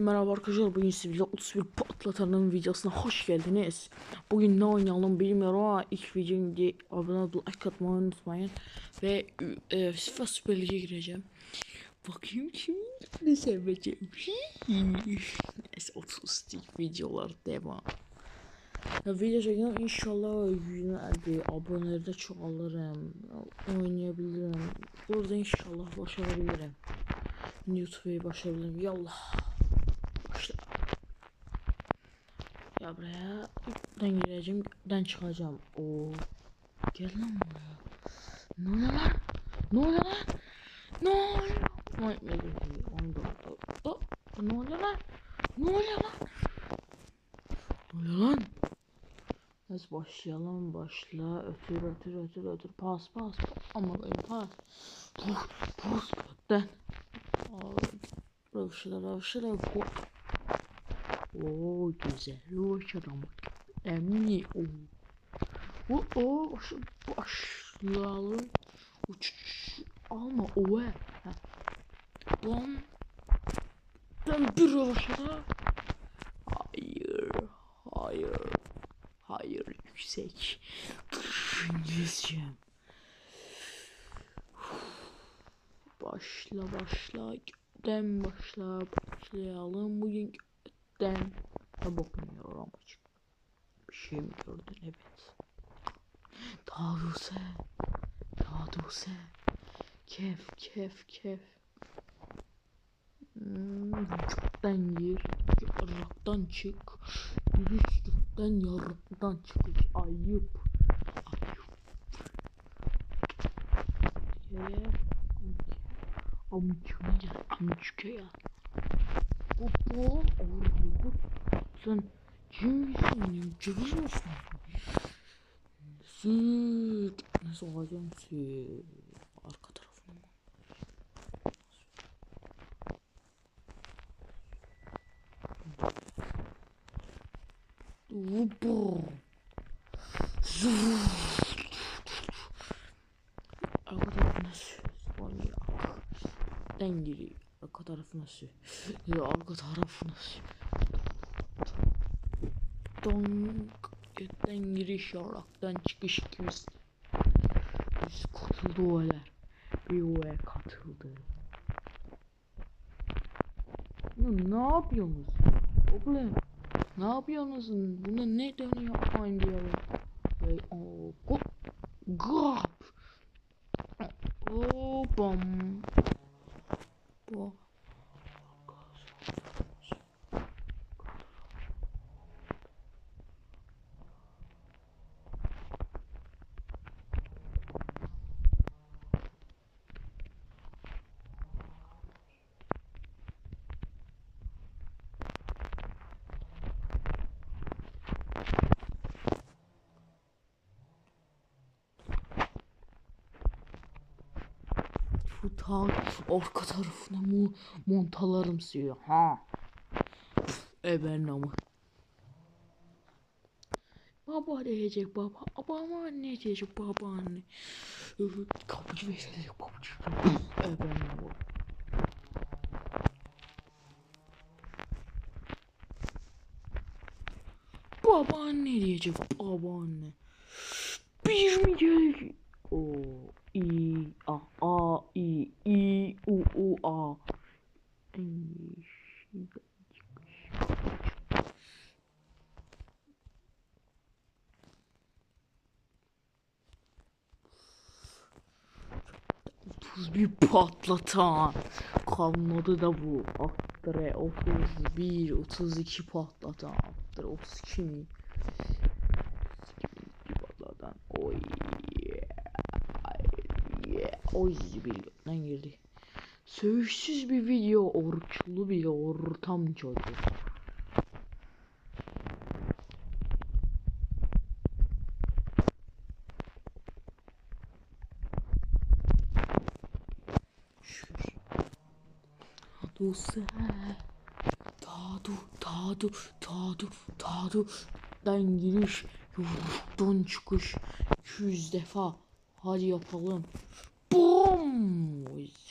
Merhaba arkadaşlar bugün sizlerle 31 patlatanın videosuna hoş geldiniz. Bugün ne oynayalım bilmiyorum ama ilk videom diye abone olup like atmayı unutmayın. Ve e, FIFA Süper Lig'e gireceğim. Bakayım şimdi ne seveceğim. Neyse 30 ilk videolar devam. Ya video çekiyorum inşallah yüzüne abonelerde çoğalırım. Oynayabilirim. Burada inşallah başarabilirim. YouTube'yu başarabilirim. Yallah. Başla. Ya buraya üstten gireceğim, üstten çıkacağım. Oo. Gel lan buraya. Ne oluyor lan? Ne oluyor lan? Ne oluyor? Oluyor? Ne oluyor? Ne oluyor lan? Ne oluyor lan? Ne oluyor lan? Neyse başlayalım başla ötür ötür ötür ötür pas pas pas ama benim pas pus pus den Ravşıla ravşıla bu Oo güzel bak Emni o o baş, başlayalım Uç alma o he Bom Ben bir ravşıla Hayır Hayır Hayır yüksek. İngilizcem. Başla başla. Gökten başla. Başlayalım bugün gökten. Ne bakmıyorum açık. Bir şey mi gördün evet. Daha doğrusu. Kef kef kef. Hmm, vücuttan gir. Yarraktan çık. Vücuttan yarraktan çıkış. Ayıp. Ayıp. Yere. Amçuya gel. Amçuya. Bu Oğlum. Sen kimsin? Cıvız mısın? Süt. Nasıl olacağım süt? Arka tarafına mı? Vubu. Arka tarafına sür. Manyak. Den Arka tarafına sür. Ya arka tarafına sür. Donk. Götten giriş yaraktan çıkış ikimiz. Biz katıldı olaylar. Bir olaya katıldı. Ne yapıyorsunuz? Oğlum. Ne yapıyorsunuz? Buna ne dönüyor aynı diyorum. Ve o go gap. O bom. Bu. Şu ta arka tarafına mu montalarım suyu ha. Eben ama. Baba diyecek baba. Baba anne diyecek baba anne. Kapıcı verecek kapıcı. Eben ama. Baba anne diyecek baba anne. Bir mi gelecek? 31 patlatan. Kalmadı da bu. Aktre 31, 32 patlatan. Aktre 32 mi? 32 patlatan. Oy. Yeah. Oy bilginden girdi. Söğüşsüz bir video, oruçlu bir ortam çocuk. Dose. Tadu, tadu, tadu, tadu. Dan giriş, yurttan çıkış. 200 defa. Hadi yapalım. Bum!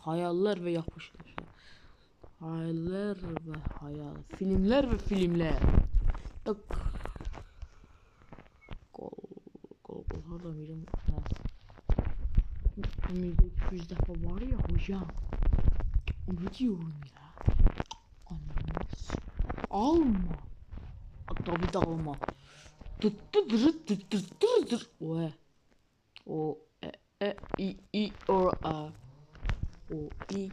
Hayaller ve yapışlar. Hayaller ve hayal. Filmler ve filmler. Tak. Gol. Gol gol. Nereden bileyim? Ha. Önümüzde 200 defa var ya hocam. Onu diyorum ya. Anlamaz. Alma. Tabii de alma. Tıt tıt tırıt tıt tıt tırıt tırıt. O e. O e e i i o a. O i.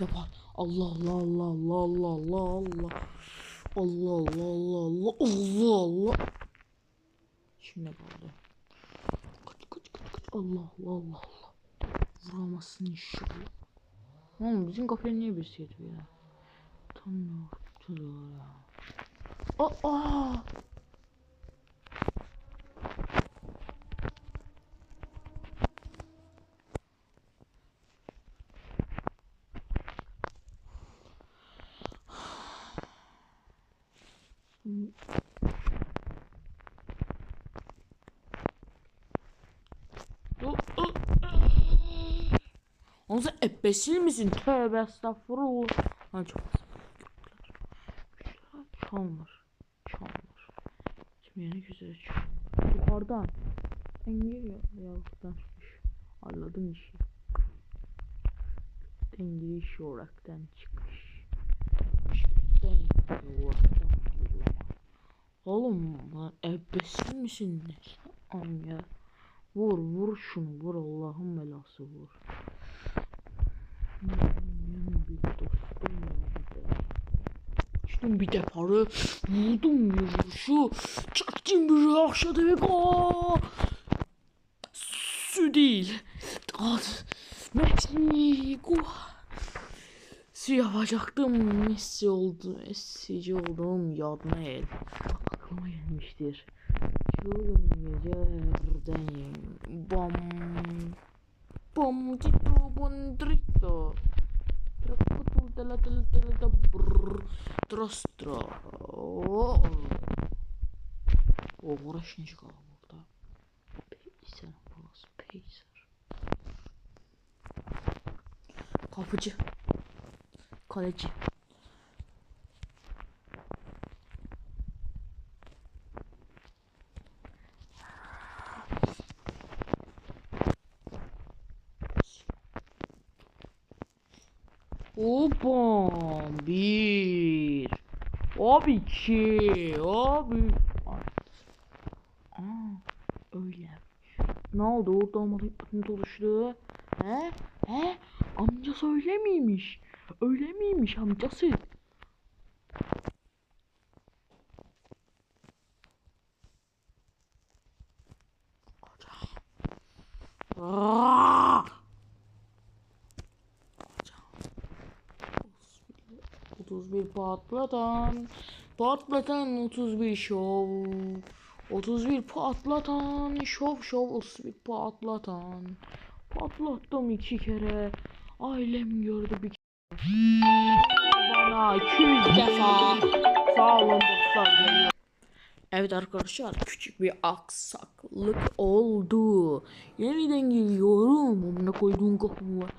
Allah Allah Allah Allah Allah Allah Allah. Allah Allah Allah Allah Allah Allah. Şimdi kaldı. Kaç kaç kaç kaç. Allah Allah Allah Allah. Vuramazsın inşallah. Oğlum bizim kafaya niye birisi yetiyor ya? Tam ne yaptılar ya? Aa! Oğlum sen ebbesil misin? Tövbe estağfurullah. Ha çok Çalmır. Çalmır. Şimdi yeni güzel çalmır. Yukarıdan. Engel ya. Yavuktan çıkmış. Anladım işi. Engeliş olaraktan çıkmış. İşte olaraktan. Oğlum lan ebbesil misin ne? Ya. Vur vur şunu vur Allah'ın belası vur. Benim bir dostum vardı. Açtım bir deparı vurdum bir vuruşu çektim bir aşağıda ve gol. Su değil. At. Messi gol. Su yapacaktım Messi oldu. Messi'ci oldum yadına el. Aklıma gelmiştir. Çılgın gecelerden bam bam titro bondrito Trakutul tela tela tela da brrr Trostra O uğraşınca kaldı burada Peyser burası Peyser Kapıcı Kaleci Hoppa bir. Abi iki Abi. Aa, öyle. Ne oldu? Orada olmadı patın oluştu. He? He? Amcası öyle miymiş? Öyle miymiş amcası? Aa! 31 patlatan Patlatan 31 şov 31 patlatan şov şov 31 patlatan Patlattım iki kere Ailem gördü bir kere Bana 200 defa Sağ olun dostlar. Evet arkadaşlar küçük bir aksaklık oldu. Yeniden geliyorum. Amına koyduğum kohumlar.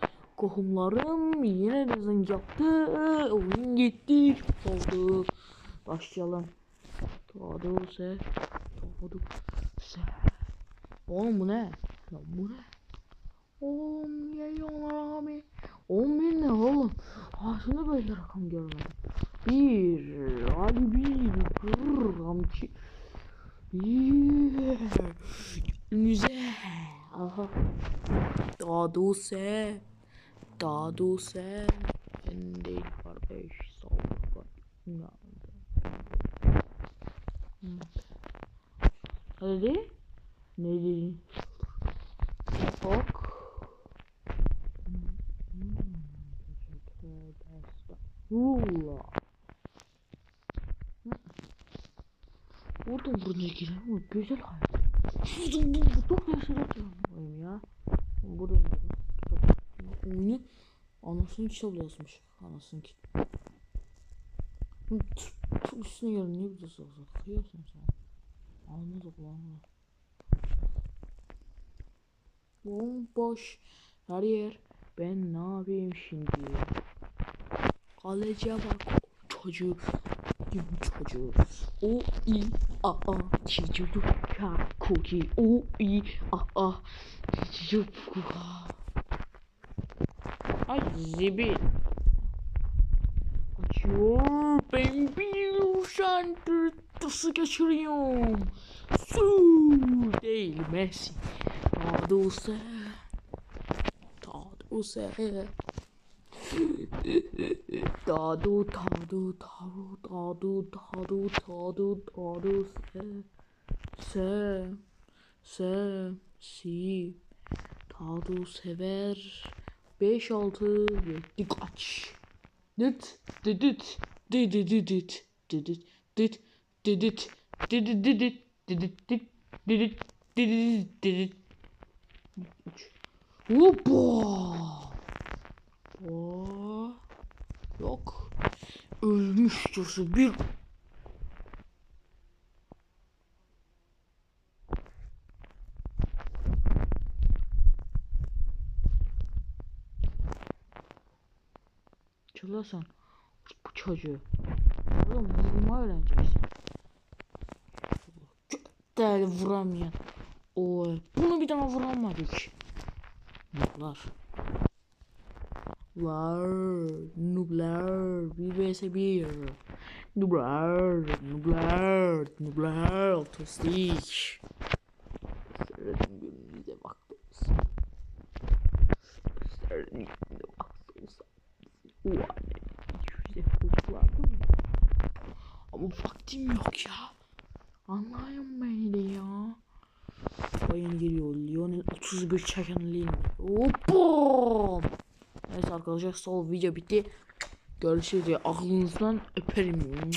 Kohumlarım yine de zınk yaptı. Oyun gitti. Oldu. Başlayalım. Tadı se. Tadı se. Oğlum bu ne? Lan bu ne? Oğlum yayınlar abi. 10 bin ne oğlum? Hayatımda böyle rakam görmedim. Bir, hadi bir, kırr, amçı. Bir, müze. Aha. Daduse. Daduse. Ben değil kardeş. Sağ ol. Hadi. Ne dedin? Bak. Rula. Oradan buraya girelim güzel hayat. Çok yapmayayım ya. Oyunu anasının kitabı yazmış. Anasının kitabı. Çok üstüne gelin ne biliyorsun olsa. Kıyıyorsun sen. Anladık lan. Bomboş her yer. Ben ne yapayım şimdi? Kaleciye bak. Çocuk. Gibi çocuk. O i a a çocuk ka koki. O i a a çocuk. Ay zibil. Açıyor. Ben bir şantı tısı geçiriyorum. Su değil Messi. Taduse. Taduse. Tadu tadu tadu tadu tadu tadu tadu se se se si tadu sever 5 6 7 kaç Dit didit didididit didit dit didit didididit didit dit didit didit didit Hoppa! Yok. Ölmüştür bir Çırlasan bu çocuğu. Oğlum vurma öğreneceksin. Değerli vuramayan. Oy. Bunu bir daha vuramadık. Nublar. Var. Nublar. Bir vs bir. Nublar. Nublar. Nublar. Tostik. Seyredin gününüze baktınız. Seyredin gününüze baktınız. Vaktim yok ya. Anlayın beni ya. Bayın geliyor. Lionel 31 çeken Lionel. Hoppa. Neyse arkadaşlar sol video bitti. Görüşürüz. Aklınızdan öperim.